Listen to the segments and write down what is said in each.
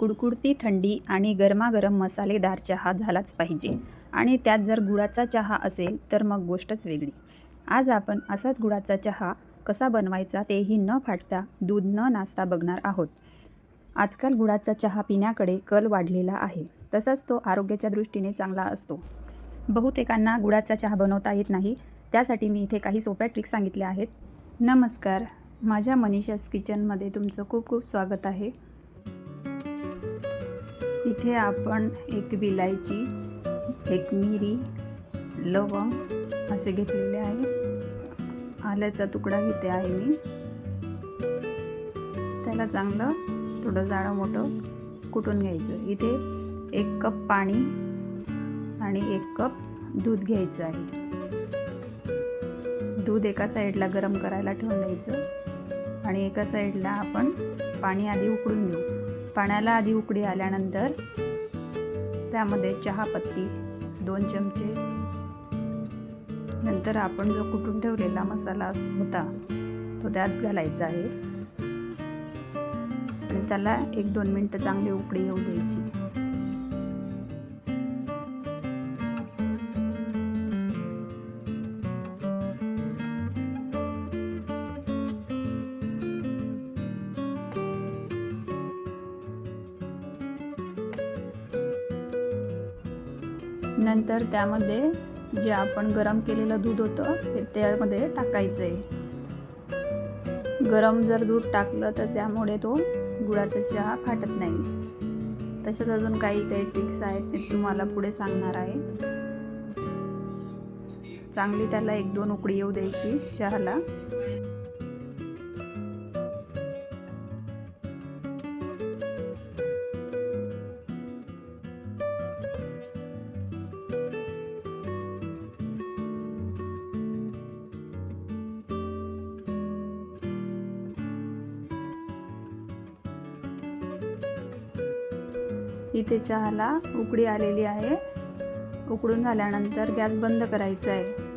कुडकुडती थंडी आणि गरमागरम मसालेदार चहा झालाच पाहिजे. आणि त्यात जर गुळाचा चहा असेल तर मग गोष्टच वेगळी. आज आपण असाच गुळाचा चहा कसा बनवायचा तेही न फाटता दूध न नाचता बघणार आहोत. आजकाल गुळाचा चहा पिण्याकडे कल वाढलेला आहे. तसंच तो आरोग्याच्या दृष्टीने चांगला असतो. बहुतेकांना गुळाचा चहा बनवता येत नाही. त्यासाठी मी इथे काही सोप्या ट्रिक्स सांगितल्या आहेत. नमस्कार. माझ्या मनीषास किचनमध्ये तुमचं खूप खूप स्वागत आहे. इथे आपण एक विलायची एक मिरी लवंग असे घेतलेले आहे आल्याचा तुकडा घेते आहे मी त्याला चांगलं थोडं जाडं मोठं कुटून घ्यायचं. इथे एक कप पाणी आणि एक कप दूध घ्यायचं आहे. दूध एका साईडला गरम करायला ठेवून द्यायचं आणि एका साईडला आपण पाणी आधी उकळून घेऊ. पाण्याला आधी उकडी आल्यानंतर त्यामध्ये चहापत्ती दोन चमचे. नंतर आपण जो कुटून ठेवलेला मसाला होता तो त्यात घालायचा आहे. आणि त्याला एक दोन मिनटं चांगली उकडी येऊ द्यायची. नंतर त्यामध्ये जे आपण गरम केलेलं दूध होतं ते त्यामध्ये टाकायचं आहे गरम जर दूध टाकलं तर त्यामुळे तो गुळाचा चहा फाटत नाही. तसेच अजून काही काही ट्रिक्स आहेत ते तुम्हाला पुढे सांगणार आहे. चांगली त्याला एक दोन उकडी येऊ द्यायची चहाला. इथे चहाला उकडी आलेली आहे. उकडून झाल्यानंतर गॅस बंद करायचा आहे.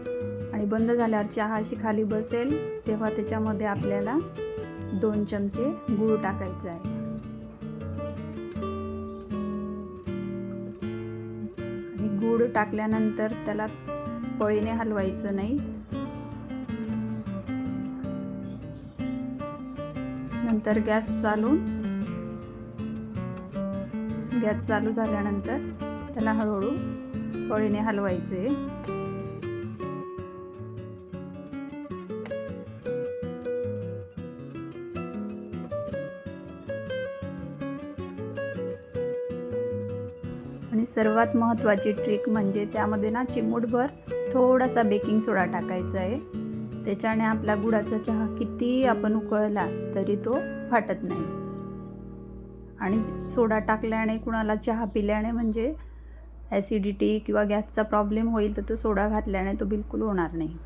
आणि बंद झाल्यावर चहा अशी खाली बसेल तेव्हा त्याच्यामध्ये आपल्याला दोन चमचे गूळ टाकायचं आहे. आणि गूळ टाकल्यानंतर त्याला पळीने हलवायचं नाही. नंतर गॅस चालू गॅस चालू झाल्यानंतर त्याला हळूहळू पळीने हलवायचे. आणि सर्वात महत्त्वाची ट्रिक म्हणजे त्यामध्ये ना चिमूटभर थोडासा बेकिंग सोडा टाकायचा आहे. त्याच्याने आपला गुळाचा चहा किती आपण उकळला तरी तो फाटत नाही. आणि सोडा टाकल्याने कुणाला चहा पिल्याने म्हणजे ॲसिडिटी किंवा गॅसचा प्रॉब्लेम होईल तर तो सोडा घातल्याने तो बिलकुल होणार नाही.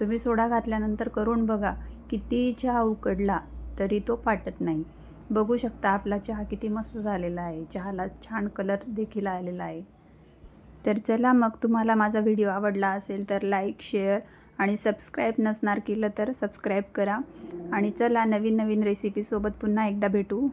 तुम्ही सोडा घातल्यानंतर करून बघा किती चहा उकडला तरी तो पाटत नाही. बघू शकता आपला चहा किती मस्त झालेला आहे चहाला छान कलर देखील आलेला आहे. तर चला मग तुम्हाला माझा व्हिडिओ आवडला असेल तर लाईक शेअर आणि सबस्क्राईब नसणार केलं तर सबस्क्राईब करा. आणि चला नवीन नवीन रेसिपीसोबत पुन्हा एकदा भेटू.